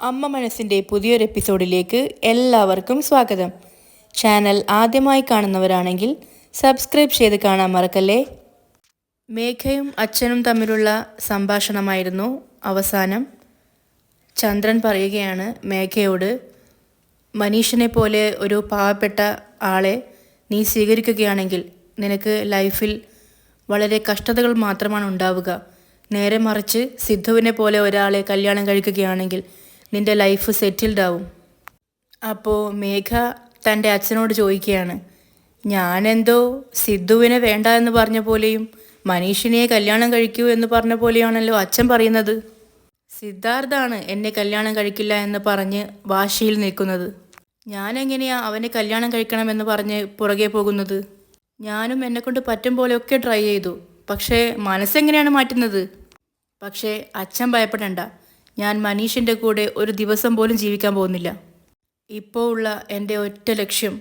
അമ്മ മനസ്സിന്റെ പുതിയൊരു എപ്പിസോഡിലേക്ക് എല്ലാവർക്കും സ്വാഗതം. ചാനൽ ആദ്യമായി കാണുന്നവരാണെങ്കിൽ സബ്സ്ക്രൈബ് ചെയ്ത് കാണാൻ മറക്കല്ലേ? മേഘയും അച്ഛനും തമ്മിലുള്ള സംഭാഷണമായിരുന്നു അവസാനം. ചന്ദ്രൻ പറയുകയാണ് മേഘയോട് മനീഷിനെ പോലെ ഒരു പാവപ്പെട്ട ആളെ നീ സ്വീകരിക്കുകയാണെങ്കിൽ നിനക്ക് ലൈഫിൽ വളരെ കഷ്ടതകൾ മാത്രമാണ് ഉണ്ടാവുക. നേരെ മറിച്ച് സിദ്ധുവിനെ പോലെ ഒരാളെ കല്യാണം കഴിക്കുകയാണെങ്കിൽ നിന്റെ ലൈഫ് സെറ്റിൽഡ് ആവും. അപ്പോൾ മേഘ തന്റെ അച്ഛനോട് ചോദിക്കുകയാണ് ഞാനെന്തോ സിദ്ധുവിനെ വേണ്ട എന്ന് പറഞ്ഞ പോലെയും മനീഷിനെ കല്യാണം കഴിക്കൂ എന്ന് പറഞ്ഞ പോലെയാണല്ലോ അച്ഛൻ പറയുന്നത്. സിദ്ധാർത്ഥാണ് എന്നെ കല്യാണം കഴിക്കില്ല എന്ന് പറഞ്ഞ് വാശിയിൽ നിൽക്കുന്നത്. ഞാനെങ്ങനെയാ അവനെ കല്യാണം കഴിക്കണമെന്ന് പറഞ്ഞ് പുറകെ പോകുന്നത്? ഞാനും എന്നെക്കൊണ്ട് പറ്റും പോലെയൊക്കെ ട്രൈ ചെയ്തു. പക്ഷേ മനസ്സെങ്ങനെയാണ് മാറ്റുന്നത്? പക്ഷേ അച്ഛൻ ഭയപ്പെടണ്ട. ഞാൻ മനീഷിന്റെ കൂടെ ഒരു ദിവസം പോലും ജീവിക്കാൻ പോകുന്നില്ല. ഇപ്പോൾ ഉള്ള എന്റെ ഒറ്റ ലക്ഷ്യം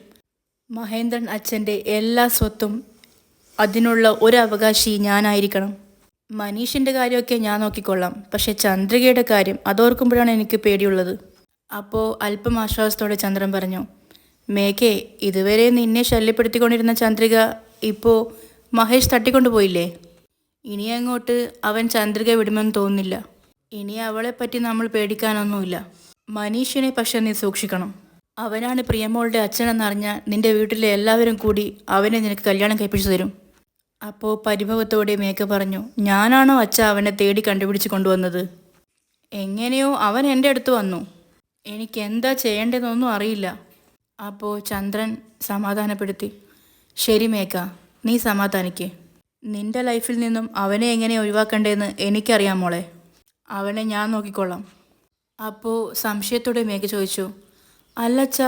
മഹേന്ദ്രൻ അച്ഛന്റെ എല്ലാ സ്വത്തും അതിനുള്ള ഒരു അവകാശി ഞാനായിരിക്കണം. മനീഷിന്റെ കാര്യമൊക്കെ ഞാൻ നോക്കിക്കൊള്ളാം. പക്ഷേ ചന്ദ്രികയുടെ കാര്യം അതോർക്കുമ്പോഴാണ് എനിക്ക് പേടിയുള്ളത്. അപ്പോൾ അല്പം ആശ്വാസത്തോടെ ചന്ദ്രൻ പറഞ്ഞു മേഘേ ഇതുവരെ നിന്നെ ശല്യപ്പെടുത്തിക്കൊണ്ടിരുന്ന ചന്ദ്രിക ഇപ്പോൾ മഹേഷ് തട്ടിക്കൊണ്ടുപോയില്ലേ? ഇനി അങ്ങോട്ട് അവൻ ചന്ദ്രിക വിടുമെന്ന് തോന്നുന്നില്ല. ഇനി പറ്റി നമ്മൾ പേടിക്കാനൊന്നുമില്ല. മനീഷിനെ പക്ഷെ നീ സൂക്ഷിക്കണം. അവനാണ് പ്രിയമോളുടെ അച്ഛനെന്നറിഞ്ഞാൽ നിന്റെ വീട്ടിലെ എല്ലാവരും കൂടി അവനെ നിനക്ക് കല്യാണം കഴിപ്പിച്ചു തരും. അപ്പോൾ പരിഭവത്തോടെ മേക്ക പറഞ്ഞു ഞാനാണോ അച്ഛ അവനെ തേടി കണ്ടുപിടിച്ച് കൊണ്ടുവന്നത്? എങ്ങനെയോ അവൻ എന്റെ അടുത്ത് വന്നു. എനിക്ക് എന്താ ചെയ്യേണ്ടതെന്നൊന്നും അറിയില്ല. അപ്പോൾ ചന്ദ്രൻ സമാധാനപ്പെടുത്തി ശരി മേക്ക നീ സമാധാനിക്കേ. നിന്റെ ലൈഫിൽ നിന്നും അവനെ എങ്ങനെ ഒഴിവാക്കണ്ടേന്ന് എനിക്കറിയാം മോളെ. അവനെ ഞാൻ നോക്കിക്കൊള്ളാം. അപ്പോൾ സംശയത്തോടെ മേഘ ചോദിച്ചു അല്ലച്ച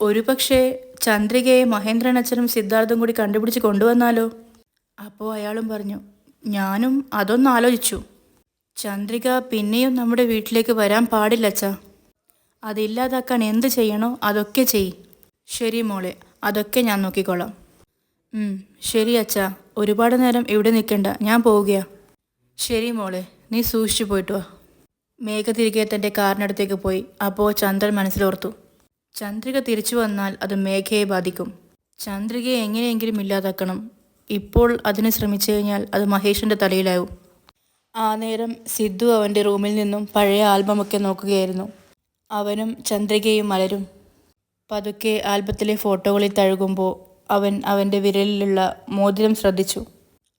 ഒരുപക്ഷെ ചന്ദ്രികയെ മഹേന്ദ്രൻ അച്ഛനും സിദ്ധാർത്ഥും കൂടി കണ്ടുപിടിച്ച് കൊണ്ടുവന്നാലോ? അപ്പോൾ അയാളും പറഞ്ഞു ഞാനും അതൊന്ന് ആലോചിച്ചു. ചന്ദ്രിക പിന്നെയും നമ്മുടെ വീട്ടിലേക്ക് വരാൻ പാടില്ലച്ച. അതില്ലാതാക്കാൻ എന്ത് ചെയ്യണോ അതൊക്കെ ചെയ്. ശരി മോളെ അതൊക്കെ ഞാൻ നോക്കിക്കോളാം ശരി അച്ഛ ഒരുപാട് നേരം ഇവിടെ നിൽക്കണ്ട ഞാൻ പോവുകയാ. ശരി മോളെ നീ സൂക്ഷിച്ചു പോയിട്ട് വാ. മേഘ തിരികെ തന്റെ കാറിനടുത്തേക്ക് പോയി. അപ്പോൾ ചന്ദ്രൻ മനസ്സിലോർത്തു. ചന്ദ്രിക തിരിച്ചു വന്നാൽ അത് മേഘയെ ബാധിക്കും. ചന്ദ്രികയെ എങ്ങനെയെങ്കിലും ഇല്ലാതാക്കണം. ഇപ്പോൾ അതിന് ശ്രമിച്ചു കഴിഞ്ഞാൽ അത് മഹേഷിന്റെ തലയിലാവും. ആ നേരം സിദ്ധു അവന്റെ റൂമിൽ നിന്നും പഴയ ആൽബമൊക്കെ നോക്കുകയായിരുന്നു. അവനും ചന്ദ്രികയും മലരും. പതുക്കെ ആൽബത്തിലെ ഫോട്ടോകളിൽ തഴുകുമ്പോൾ അവൻ അവന്റെ വിരലിലുള്ള മോതിരം ശ്രദ്ധിച്ചു.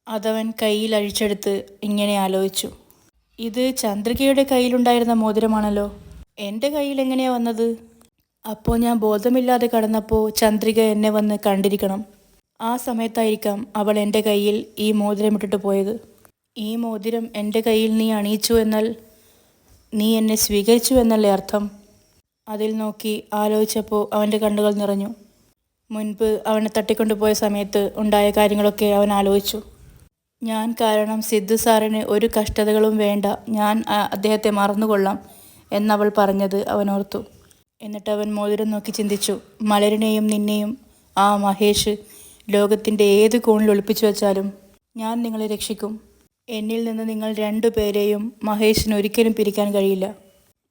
അതവൻ കയ്യിൽ അഴിച്ചെടുത്ത് ഇങ്ങനെ ആലോചിച്ചു. ഇത് ചന്ദ്രികയുടെ കയ്യിലുണ്ടായിരുന്ന മോതിരമാണല്ലോ. എന്റെ കയ്യിൽ എങ്ങനെയാ വന്നത്? അപ്പോൾ ഞാൻ ബോധമില്ലാതെ കടന്നപ്പോൾ ചന്ദ്രിക എന്നെ വന്ന് കണ്ടിരിക്കണം. ആ സമയത്തായിരിക്കാം അവൾ എന്റെ കയ്യിൽ ഈ മോതിരം ഇട്ടിട്ട് പോയത്. ഈ മോതിരം എന്റെ കയ്യിൽ നീ അണിയിച്ചു എന്നാൽ നീ എന്നെ സ്വീകരിച്ചു എന്നല്ലേ അർത്ഥം? അതിൽ നോക്കി ആലോചിച്ചപ്പോൾ അവന്റെ കണ്ണുകൾ നിറഞ്ഞു. മുൻപ് അവനെ തട്ടിക്കൊണ്ടുപോയ സമയത്ത് ഉണ്ടായ കാര്യങ്ങളൊക്കെ അവൻ ആലോചിച്ചു. ഞാൻ കാരണം സിദ്ധു സാറിന് ഒരു കഷ്ടതകളും വേണ്ട. ഞാൻ അദ്ദേഹത്തെ മറന്നുകൊള്ളാം എന്നവൾ പറഞ്ഞത് ഓർത്തു എന്നിട്ട് അവൻ മോതിരം നോക്കി ചിന്തിച്ചു. മലരിനെയും നിന്നെയും ആ മഹേഷ് ലോകത്തിന്റെ ഏത് കോണിൽ ഒളിപ്പിച്ചു വെച്ചാലും ഞാൻ നിങ്ങളെ രക്ഷിക്കും. എന്നിൽ നിന്ന് നിങ്ങൾ രണ്ടു പേരെയും മഹേഷിന് ഒരിക്കലും പിരിക്കാൻ കഴിയില്ല.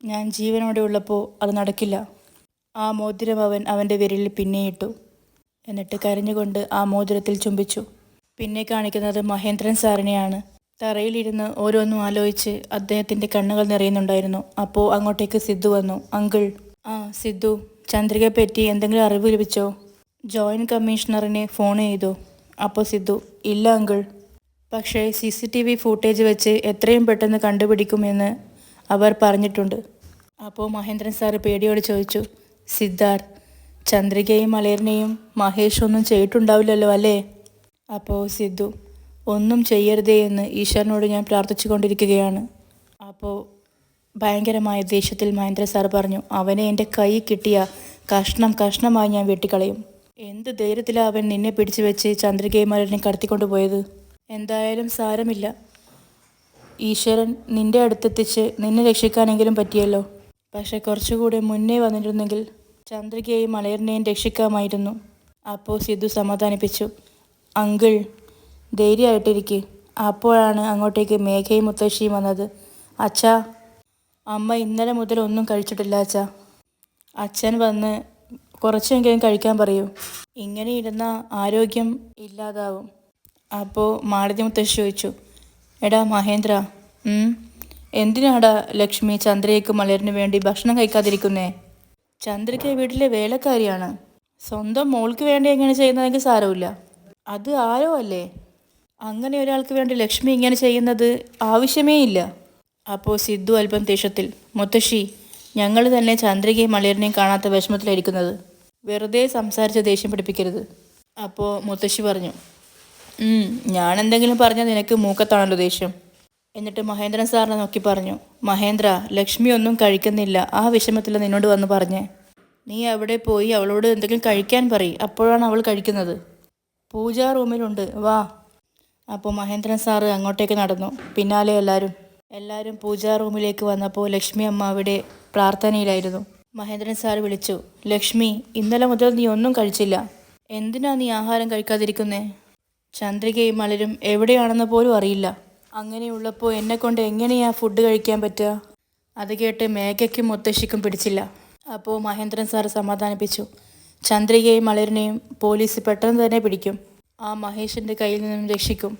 ഞാൻ ജീവനോടെ ഉള്ളപ്പോൾ അത് നടക്കില്ല. ആ മോതിരം അവൻ അവന്റെ വിരലിൽ പിന്നെയിട്ടു. എന്നിട്ട് കരഞ്ഞുകൊണ്ട് ആ മോതിരത്തിൽ ചുംബിച്ചു. പിന്നെ കാണിക്കുന്നത് മഹേന്ദ്രൻ സാറിനെയാണ്. തറയിലിരുന്ന് ഓരോന്നും ആലോചിച്ച് അദ്ദേഹത്തിന്റെ കണ്ണുകൾ നിറയുന്നുണ്ടായിരുന്നു. അപ്പോൾ അങ്ങോട്ടേക്ക് സിദ്ധു വന്നു. അങ്കിൾ ആ സിദ്ധു ചന്ദ്രികയെ പറ്റി എന്തെങ്കിലും അറിവ് ലഭിച്ചോ? ജോയിന്റ് കമ്മീഷണറിനെ ഫോൺ ചെയ്തു. അപ്പോൾ സിദ്ധു ഇല്ല അങ്കിൾ. പക്ഷേ C C T V footage വെച്ച് എത്രയും പെട്ടെന്ന് കണ്ടുപിടിക്കുമെന്ന് അവർ പറഞ്ഞിട്ടുണ്ട്. അപ്പോൾ മഹേന്ദ്രൻ സാർ പേടിയോട് ചോദിച്ചു. സിദ്ധാർത്ഥ് ചന്ദ്രികയും മലയറിനെയും മഹേഷ് ഒന്നും ചെയ്തിട്ടുണ്ടാവില്ലല്ലോ അല്ലേ? അപ്പോൾ സിദ്ധു ഒന്നും ചെയ്യരുതേ എന്ന് ഈശ്വരനോട് ഞാൻ പ്രാർത്ഥിച്ചു കൊണ്ടിരിക്കുകയാണ് അപ്പോൾ ഭയങ്കരമായ ദേഷ്യത്തിൽ മഹേന്ദ്ര സാർ പറഞ്ഞു അവനെ എന്റെ കൈ കിട്ടിയ കഷ്ണം കഷ്ണമായി ഞാൻ വെട്ടിക്കളയും. എന്ത് ധൈര്യത്തിലാണ് അവൻ നിന്നെ പിടിച്ചു വെച്ച് ചന്ദ്രികേമാരനെ കടത്തിക്കൊണ്ടുപോയത് എന്തായാലും സാരമില്ല. ഈശ്വരൻ നിന്റെ അടുത്തെത്തിച്ച് നിന്നെ രക്ഷിക്കാനെങ്കിലും പറ്റിയല്ലോ. പക്ഷെ കുറച്ചുകൂടെ മുന്നേ വന്നിരുന്നെങ്കിൽ ചന്ദ്രികയെയും മലയറിനെയും രക്ഷിക്കാമായിരുന്നു. അപ്പോൾ സിദ്ധു സമാധാനിപ്പിച്ചു. അങ്കിൾ ധൈര്യമായിട്ടിരിക്കെ. അപ്പോഴാണ് അങ്ങോട്ടേക്ക് മേഘയും മുത്തശ്ശിയും വന്നത്. അച്ഛാ അമ്മ ഇന്നലെ മുതൽ ഒന്നും കഴിച്ചിട്ടില്ല അച്ഛാ. അച്ഛൻ വന്ന് കുറച്ചെങ്കിലും കഴിക്കാൻ പറയൂ. ഇങ്ങനെ ഇരുന്ന ആരോഗ്യം ഇല്ലാതാവും. അപ്പോൾ മാളതി മുത്തശ്ശി ചോദിച്ചു എടാ മഹേന്ദ്ര എന്തിനാടാ ലക്ഷ്മി ചന്ദ്രയ്ക്ക് മലരിന് വേണ്ടി ഭക്ഷണം കഴിക്കാതിരിക്കുന്നേ? ചന്ദ്രയ്ക്ക് വീട്ടിലെ വേലക്കാരിയാണ്. സ്വന്തം മോൾക്ക് വേണ്ടി എങ്ങനെ ചെയ്യുന്നതെങ്കിൽ സാരമില്ല. അത് ആരോ അല്ലേ? അങ്ങനെ ഒരാൾക്ക് വേണ്ടി ലക്ഷ്മി ഇങ്ങനെ ചെയ്യുന്നത് ആവശ്യമേ ഇല്ല. അപ്പോൾ സിദ്ധു അല്പം ദേഷ്യത്തിൽ മുത്തശ്ശി ഞങ്ങൾ തന്നെ ചന്ദ്രികയും മളിയറിനെയും കാണാത്ത വിഷമത്തിലായിരിക്കുന്നത്. വെറുതെ സംസാരിച്ച് ദേഷ്യം പിടിപ്പിക്കരുത്. അപ്പോൾ മുത്തശ്ശി പറഞ്ഞു ഞാൻ എന്തെങ്കിലും പറഞ്ഞാൽ നിനക്ക് മൂക്കത്താണല്ലോ ദേഷ്യം. എന്നിട്ട് മഹേന്ദ്രൻ സാറിനെ നോക്കി പറഞ്ഞു മഹേന്ദ്ര ലക്ഷ്മി ഒന്നും കഴിക്കുന്നില്ല. ആ വിഷമത്തിൽ നിന്നോട് വന്ന് പറഞ്ഞേ. നീ അവിടെ പോയി അവളോട് എന്തെങ്കിലും കഴിക്കാൻ പറയും. അപ്പോഴാണ് അവൾ കഴിക്കുന്നത്. പൂജാ റൂമിലുണ്ട്. വാ. അപ്പോൾ മഹേന്ദ്രൻ സാറ് അങ്ങോട്ടേക്ക് നടന്നു. പിന്നാലെ എല്ലാവരും എല്ലാവരും പൂജാ റൂമിലേക്ക് വന്നപ്പോൾ ലക്ഷ്മി അമ്മ അവിടെ പ്രാർത്ഥനയിലായിരുന്നു. മഹേന്ദ്രൻ സാർ വിളിച്ചു. ലക്ഷ്മി ഇന്നലെ മുതൽ നീ ഒന്നും കഴിച്ചില്ല. എന്തിനാ നീ ആഹാരം കഴിക്കാതിരിക്കുന്നേ? ചന്ദ്രികയും മലരും എവിടെയാണെന്ന് പോലും അറിയില്ല. അങ്ങനെയുള്ളപ്പോൾ എന്നെ കൊണ്ട് എങ്ങനെയാ ഫുഡ് കഴിക്കാൻ പറ്റുക? അത് കേട്ട് മേഘയ്ക്കും മുത്തശ്ശിക്കും പിടിച്ചില്ല. അപ്പോൾ മഹേന്ദ്രൻ സാർ സമാധാനിപ്പിച്ചു. ചന്ദ്രികയും മലരിനെയും പോലീസ് പെട്ടെന്ന് തന്നെ പിടിക്കും. ആ മഹേഷിന്റെ കയ്യിൽ നിന്നും രക്ഷിക്കും.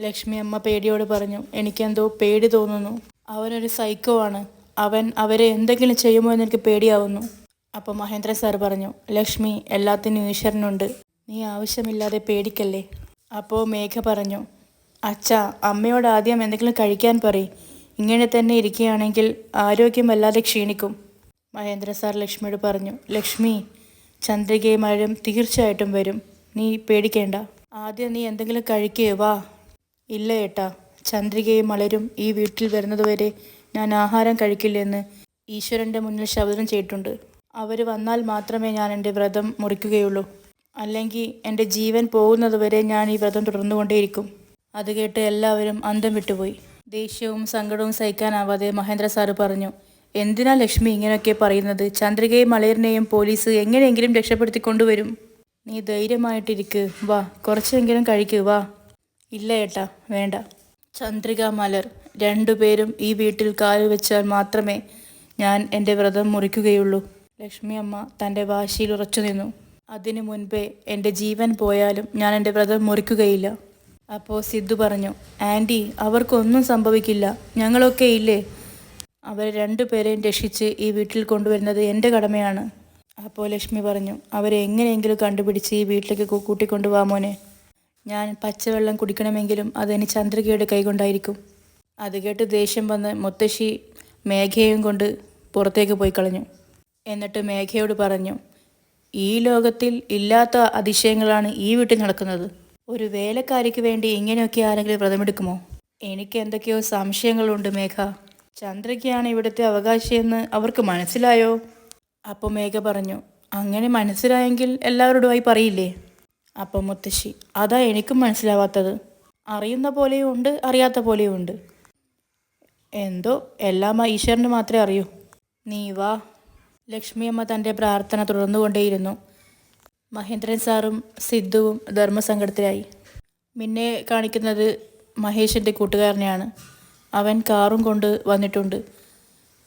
ലക്ഷ്മി അമ്മ പേടിയോട് പറഞ്ഞു എനിക്കെന്തോ പേടി തോന്നുന്നു. അവനൊരു സൈക്കോ ആണ്. അവൻ അവരെ എന്തെങ്കിലും ചെയ്യുമോ എന്ന് എനിക്ക് പേടിയാവുന്നു. അപ്പോൾ മഹേന്ദ്ര സാർ പറഞ്ഞു ലക്ഷ്മി എല്ലാത്തിനും ഈശ്വരനുണ്ട്. നീ ആവശ്യമില്ലാതെ പേടിക്കല്ലേ? അപ്പോൾ മേഘ പറഞ്ഞു അച്ഛ അമ്മയോട് ആദ്യം എന്തെങ്കിലും കഴിക്കാൻ പറയും. ഇങ്ങനെ തന്നെ ഇരിക്കുകയാണെങ്കിൽ ആരോഗ്യം വല്ലാതെ ക്ഷീണിക്കും. മഹേന്ദ്ര സാർ ലക്ഷ്മിയോട് പറഞ്ഞു ലക്ഷ്മി ചന്ദ്രികയും മഴയും തീർച്ചയായിട്ടും വരും. നീ പേടിക്കേണ്ട. ആദ്യം നീ എന്തെങ്കിലും കഴിക്കുകയോ വാ. ഇല്ല ഏട്ടാ ചന്ദ്രികയും മലരും ഈ വീട്ടിൽ വരുന്നതുവരെ ഞാൻ ആഹാരം കഴിക്കില്ലെന്ന് ഈശ്വരന്റെ മുന്നിൽ ശബദം ചെയ്തിട്ടുണ്ട്. അവർ വന്നാൽ മാത്രമേ ഞാൻ എന്റെ വ്രതം മുറിക്കുകയുള്ളൂ. അല്ലെങ്കിൽ എന്റെ ജീവൻ പോകുന്നതുവരെ ഞാൻ ഈ വ്രതം തുടർന്നുകൊണ്ടേയിരിക്കും. അത് കേട്ട് എല്ലാവരും അന്തം വിട്ടുപോയി. ദേഷ്യവും സങ്കടവും സഹിക്കാനാവാതെ മഹേന്ദ്ര സാറ് പറഞ്ഞു എന്തിനാ ലക്ഷ്മി ഇങ്ങനെയൊക്കെ പറയുന്നത്? ചന്ദ്രികയും മലയറിനെയും പോലീസ് എങ്ങനെയെങ്കിലും രക്ഷപ്പെടുത്തി കൊണ്ടുവരും. നീ ധൈര്യമായിട്ടിരിക്ക്. വാ കുറച്ചെങ്കിലും കഴിക്കൂ. വാ. ഇല്ല ഏട്ടാ വേണ്ട. ചന്ദ്രിക മലർ രണ്ടുപേരും ഈ വീട്ടിൽ കാൽ വെച്ചാൽ മാത്രമേ ഞാൻ എന്റെ വ്രതം മുറിക്കുകയുള്ളൂ. ലക്ഷ്മി അമ്മ തന്റെ വാശിയിൽ ഉറച്ചു നിന്നു. അതിനു മുൻപേ എന്റെ ജീവൻ പോയാലും ഞാൻ എന്റെ വ്രതം മുറിക്കുകയില്ല. അപ്പോൾ സിദ്ധു പറഞ്ഞു ആന്റി അവർക്കൊന്നും സംഭവിക്കില്ല. ഞങ്ങളൊക്കെ ഇല്ലേ? അവരെ രണ്ടുപേരെയും രക്ഷിച്ച് ഈ വീട്ടിൽ കൊണ്ടുവരുന്നത് എന്റെ കടമയാണ്. അപ്പോൾ ലക്ഷ്മി പറഞ്ഞു അവരെ എങ്ങനെയെങ്കിലും കണ്ടുപിടിച്ച് ഈ വീട്ടിലേക്ക് കൂ- കൂട്ടിക്കൊണ്ടുപോവാ മോനെ. ഞാൻ പച്ചവെള്ളം കുടിക്കണമെങ്കിലും അതെനി ചന്ദ്രികയുടെ കൈകൊണ്ടായിരിക്കും. അത് കേട്ട് ദേഷ്യം വന്ന് മുത്തശ്ശി മേഘയും കൊണ്ട് പുറത്തേക്ക് പോയി കളഞ്ഞു. എന്നിട്ട് മേഘയോട് പറഞ്ഞു ഈ ലോകത്തിൽ ഇല്ലാത്ത അതിശയങ്ങളാണ് ഈ വീട്ടിൽ നടക്കുന്നത്. ഒരു വേലക്കാരിക്ക് വേണ്ടി ഇങ്ങനെയൊക്കെ ആരെങ്കിലും വ്രതമെടുക്കുമോ? എനിക്ക് എന്തൊക്കെയോ സംശയങ്ങളുണ്ട് മേഘ. ചന്ദ്രയ്ക്കാണ് ഇവിടുത്തെ അവകാശിയെന്ന് അവർക്ക് മനസ്സിലായോ? അപ്പോൾ മേഘ പറഞ്ഞു അങ്ങനെ മനസ്സിലായെങ്കിൽ എല്ലാവരോടുമായി പറയില്ലേ? അപ്പം മുത്തശ്ശി അതാ എനിക്കും മനസ്സിലാവാത്തത്. അറിയുന്ന പോലെയും ഉണ്ട് അറിയാത്ത പോലെയും ഉണ്ട്. എന്തോ? എല്ലാം ആ ഈശ്വരന് മാത്രമേ അറിയൂ. നീ വാ. ലക്ഷ്മിയമ്മ തന്റെ പ്രാർത്ഥന തുടർന്നുകൊണ്ടേയിരുന്നു. മഹേന്ദ്രൻ സാറും സിദ്ധുവും ധർമ്മസങ്കടത്തിലായി. മിന്നെ കാണിക്കുന്നത് മഹേഷിന്റെ കൂട്ടുകാരനെയാണ്. അവൻ കാറും കൊണ്ട് വന്നിട്ടുണ്ട്.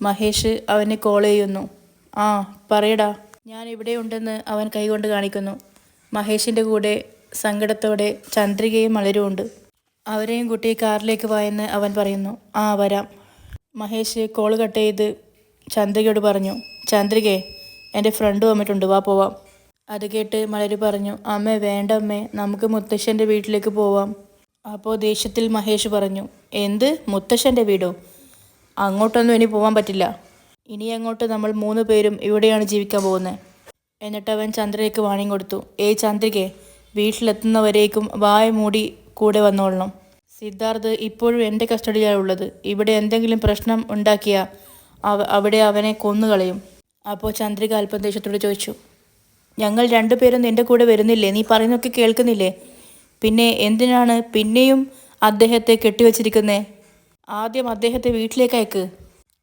മഹേഷ് അവനെ കോൾ ചെയ്യുന്നു. ആ പറയടാ. ഞാൻ ഇവിടെ ഉണ്ടെന്ന് അവൻ കൈകൊണ്ട് കാണിക്കുന്നു. മഹേഷിന്റെ കൂടെ സങ്കടത്തോടെ ചന്ദ്രികയും മലരുമുണ്ട് അവരെയും കൂട്ടി കാറിലേക്ക് വായെന്ന് അവൻ പറയുന്നു. ആ വരാം. മഹേഷ് കോൾ കട്ട് ചെയ്ത് ചന്ദ്രികയോട് പറഞ്ഞു. ചന്ദ്രികേ എന്റെ ഫ്രണ്ട് വന്നിട്ടുണ്ട്. വാ പോവാം. അത് കേട്ട് മലര് പറഞ്ഞു അമ്മേ വേണ്ട അമ്മേ. നമുക്ക് മുത്തശ്ശന്റെ വീട്ടിലേക്ക് പോവാം. അപ്പോൾ ദേഷ്യത്തിൽ മഹേഷ് പറഞ്ഞു എന്ത്? മുത്തശ്ശന്റെ വീടോ? അങ്ങോട്ടൊന്നും ഇനി പോകാൻ പറ്റില്ല. ഇനി അങ്ങോട്ട് നമ്മൾ മൂന്ന് പേരും ഇവിടെയാണ് ജീവിക്കാൻ പോകുന്നത്. എന്നിട്ട് അവൻ ചന്ദ്രയ്ക്ക് വാണിയും കൊടുത്തു ഏയ് ചന്ദ്രികെ വീട്ടിലെത്തുന്നവരേക്കും വായ മൂടി കൂടെ വന്നോളണം. സിദ്ധാർത്ഥ് ഇപ്പോഴും എന്റെ കസ്റ്റഡിയിലാണ് ഉള്ളത്. ഇവിടെ എന്തെങ്കിലും പ്രശ്നം ഉണ്ടാക്കിയാൽ അവ അവിടെ അവനെ കൊന്നുകളയും അപ്പോൾ ചന്ദ്രിക അല്പം ദേഷ്യത്തോട് ചോദിച്ചു ഞങ്ങൾ രണ്ടുപേരും നിന്റെ കൂടെ വരുന്നില്ലേ? നീ പറയുന്നൊക്കെ കേൾക്കുന്നില്ലേ? പിന്നെ എന്തിനാണ് പിന്നെയും അദ്ദേഹത്തെ കെട്ടിവച്ചിരിക്കുന്നേ? ആദ്യം അദ്ദേഹത്തെ വീട്ടിലേക്ക് അയക്ക്.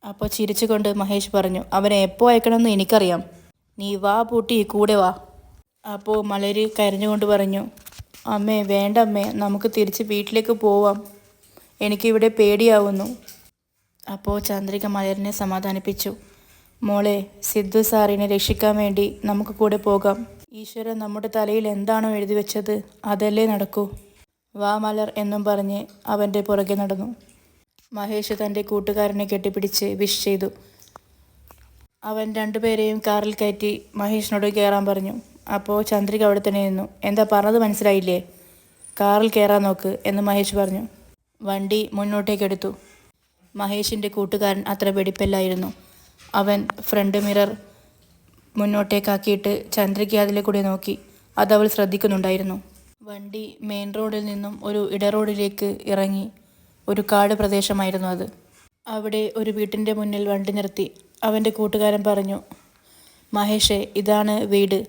അപ്പോൾ ചിരിച്ചുകൊണ്ട് മഹേഷ് പറഞ്ഞു അവനെ എപ്പോൾ അയക്കണമെന്ന് എനിക്കറിയാം. നീ വാ പൂട്ടി കൂടെ വാ. അപ്പോൾ മലരി കരഞ്ഞുകൊണ്ട് പറഞ്ഞു അമ്മേ വേണ്ട അമ്മേ നമുക്ക് തിരിച്ച് വീട്ടിലേക്ക് പോവാം. എനിക്കിവിടെ പേടിയാവുന്നു. അപ്പോൾ ചന്ദ്രിക മലരിനെ സമാധാനിപ്പിച്ചു മോളെ സിദ്ധു സാറിനെ രക്ഷിക്കാൻ വേണ്ടി നമുക്ക് കൂടെ പോകാം. ഈശ്വരൻ നമ്മുടെ തലയിൽ എന്താണോ എഴുതി വെച്ചത് അതല്ലേ നടക്കൂ. വാ മലർ എന്നും പറഞ്ഞ് അവന്റെ പുറകെ നടന്നു. മഹേഷ് തന്റെ കൂട്ടുകാരനെ കെട്ടിപ്പിടിച്ച് വിഷ് ചെയ്തു. അവൻ രണ്ടുപേരെയും കാറിൽ കയറ്റി മഹേഷിനോട് കയറാൻ പറഞ്ഞു. അപ്പോൾ ചന്ദ്രിക അവിടെ തന്നെ നിന്നു. എന്താ പറഞ്ഞത് മനസ്സിലായില്ലേ? കാറിൽ കയറാൻ നോക്ക് എന്ന് മഹേഷ് പറഞ്ഞു. വണ്ടി മുന്നോട്ടേക്കെടുത്തു മഹേഷിന്റെ കൂട്ടുകാരൻ അത്ര വെടിപ്പല്ലായിരുന്നു. അവൻ ഫ്രണ്ട് മിറർ മുന്നോട്ടേക്കാക്കിയിട്ട് ചന്ദ്രയ്ക്ക് അതിലെ കൂടെ നോക്കി. അവൾ ശ്രദ്ധിക്കുന്നുണ്ടായിരുന്നു. വണ്ടി മെയിൻ റോഡിൽ നിന്നും ഒരു ഇടറോഡിലേക്ക് ഇറങ്ങി. ഒരു കാട് പ്രദേശമായിരുന്നു അത്. അവിടെ ഒരു വീട്ടിന്റെ മുന്നിൽ വണ്ടി നിർത്തി. അവന്റെ കൂട്ടുകാരൻ പറഞ്ഞു മഹേഷേ ഇതാണ് വീട്.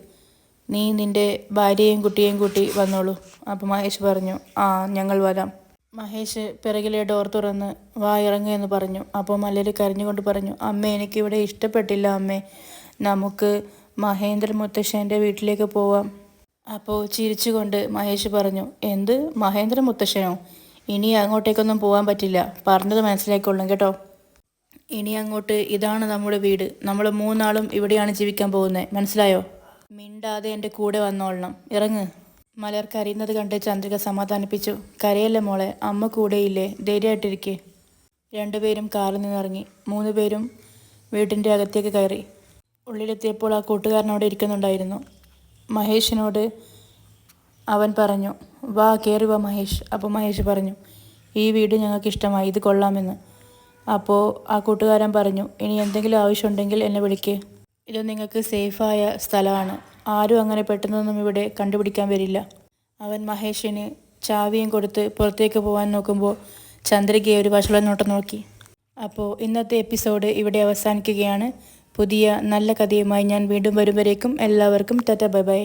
നീ നിന്റെ ഭാര്യയും കുട്ടിയെയും കൂട്ടി വന്നോളൂ. അപ്പോൾ മഹേഷ് പറഞ്ഞു ആ ഞങ്ങൾ വരാം. മഹേഷ് പിറകിലെ ഡോർ തുറന്ന് വാ ഇറങ്ങുക എന്ന് പറഞ്ഞു. അപ്പോൾ മലയിൽ കരഞ്ഞുകൊണ്ട് പറഞ്ഞു അമ്മ എനിക്കിവിടെ ഇഷ്ടപ്പെട്ടില്ല അമ്മേ. നമുക്ക് മഹേന്ദ്ര മുത്തശ്ശന്റെ വീട്ടിലേക്ക് പോവാം. അപ്പോൾ ചിരിച്ചുകൊണ്ട് മഹേഷ് പറഞ്ഞു എന്ത്? മഹേന്ദ്ര മുത്തശ്ശനോ? ഇനി അങ്ങോട്ടേക്കൊന്നും പോകാൻ പറ്റില്ല. പറഞ്ഞത് മനസ്സിലാക്കിക്കൊള്ളും കേട്ടോ. ഇനി അങ്ങോട്ട് ഇതാണ് നമ്മുടെ വീട്. നമ്മൾ മൂന്നാളും ഇവിടെയാണ് ജീവിക്കാൻ പോകുന്നത്. മനസ്സിലായോ? മിണ്ടാതെ എന്റെ കൂടെ വന്നോളണം. ഇറങ്ങ്. മലർ കരയുന്നത് കണ്ട് ചന്ദ്രിക സമാധാനിപ്പിച്ചു. കരയല്ല മോളെ? അമ്മ കൂടെയില്ലേ? ധൈര്യമായിട്ടിരിക്കേ. രണ്ടുപേരും കാറിൽ നിന്നിറങ്ങി. മൂന്ന് പേരും വീട്ടിന്റെ അകത്തേക്ക് കയറി. ഉള്ളിലെത്തിയപ്പോൾ ആ കൂട്ടുകാരനോട് ഇരിക്കുന്നുണ്ടായിരുന്നു. മഹേഷിനോട് അവൻ പറഞ്ഞു വാ കയറി വാ മഹേഷ്. അപ്പോൾ മഹേഷ് പറഞ്ഞു ഈ വീട് ഞങ്ങൾക്ക് ഇഷ്ടമായി ഇത് കൊള്ളാമെന്ന്. അപ്പോൾ ആ കൂട്ടുകാരൻ പറഞ്ഞു ഇനി എന്തെങ്കിലും ആവശ്യമുണ്ടെങ്കിൽ എന്നെ വിളിക്കേ. ഇത് നിങ്ങൾക്ക് സേഫായ സ്ഥലമാണ്. ആരും അങ്ങനെ പെട്ടെന്നൊന്നും ഇവിടെ കണ്ടുപിടിക്കാൻ വരില്ല. അവൻ മഹേഷിന് ചാവിയും കൊടുത്ത് പുറത്തേക്ക് പോകാൻ നോക്കുമ്പോൾ ചന്ദ്രികയെ ഒരു വഷളം നോട്ടം നോക്കി. അപ്പോൾ ഇന്നത്തെ എപ്പിസോഡ് ഇവിടെ അവസാനിക്കുകയാണ്. പുതിയ നല്ല കഥയുമായി ഞാൻ വീണ്ടും വരുമ്പോഴേക്കും എല്ലാവർക്കും ടാറ്റ ബൈ ബൈ.